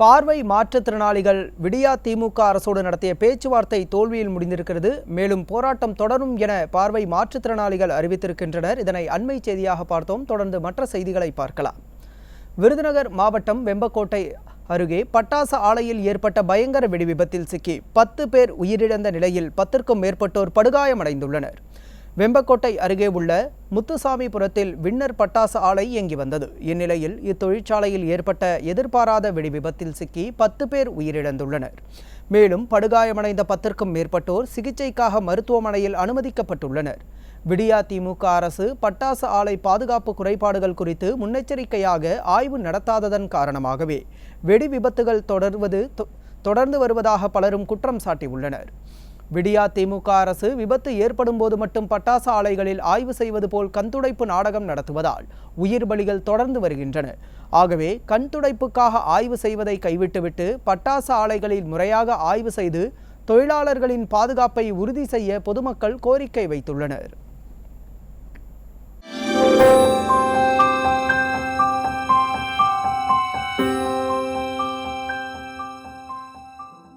பார்வை மாற்றுத்திறனாளிகள் விடியா திமுக அரசோடு நடத்திய பேச்சுவார்த்தை தோல்வியில் முடிந்திருக்கிறது. மேலும் போராட்டம் தொடரும் என பார்வை மாற்றுத்திறனாளிகள் அறிவித்திருக்கின்றனர். இதனை அண்மை செய்தியாக பார்த்தோம். தொடர்ந்து மற்ற செய்திகளை பார்க்கலாம். விருதுநகர் மாவட்டம் வெம்பக்கோட்டை அருகே பட்டாசு ஆலையில் ஏற்பட்ட பயங்கர வெடி விபத்தில் சிக்கி பத்து பேர் உயிரிழந்த நிலையில் பத்திற்கும் மேற்பட்டோர் படுகாயமடைந்துள்ளனர். வெம்பக்கோட்டை அருகே உள்ள முத்துசாமிபுரத்தில் விண்ணர் பட்டாசு ஆலை இயங்கி வந்தது. இந்நிலையில் இத்தொழிற்சாலையில் ஏற்பட்ட எதிர்பாராத வெடி விபத்தில் சிக்கி பத்து பேர் உயிரிழந்துள்ளனர். மேலும் படுகாயமடைந்த பத்திற்கும் மேற்பட்டோர் சிகிச்சைக்காக மருத்துவமனையில் அனுமதிக்கப்பட்டுள்ளனர். விடியா திமுக அரசு பட்டாசு ஆலை பாதுகாப்பு குறைபாடுகள் குறித்து முன்னெச்சரிக்கையாக ஆய்வு நடத்தாததன் காரணமாகவே வெடி விபத்துகள் தொடர்வது தொ- தொடர்ந்து வருவதாக பலரும் குற்றம் சாட்டியுள்ளனர். விடியா திமுக அரசு விபத்து ஏற்படும் போது மட்டும் பட்டாசு ஆலைகளில் ஆய்வு செய்வது போல் கண்துடைப்பு நாடகம் நடத்துவதால் உயிர் பலிகள் தொடர்ந்து வருகின்றன. ஆகவே கண்துடைப்புக்காக ஆய்வு செய்வதை கைவிட்டுவிட்டு பட்டாசு ஆலைகளில் முறையாக ஆய்வு செய்து தொழிலாளர்களின் பாதுகாப்பை உறுதி செய்ய பொதுமக்கள் கோரிக்கை வைத்துள்ளனர்.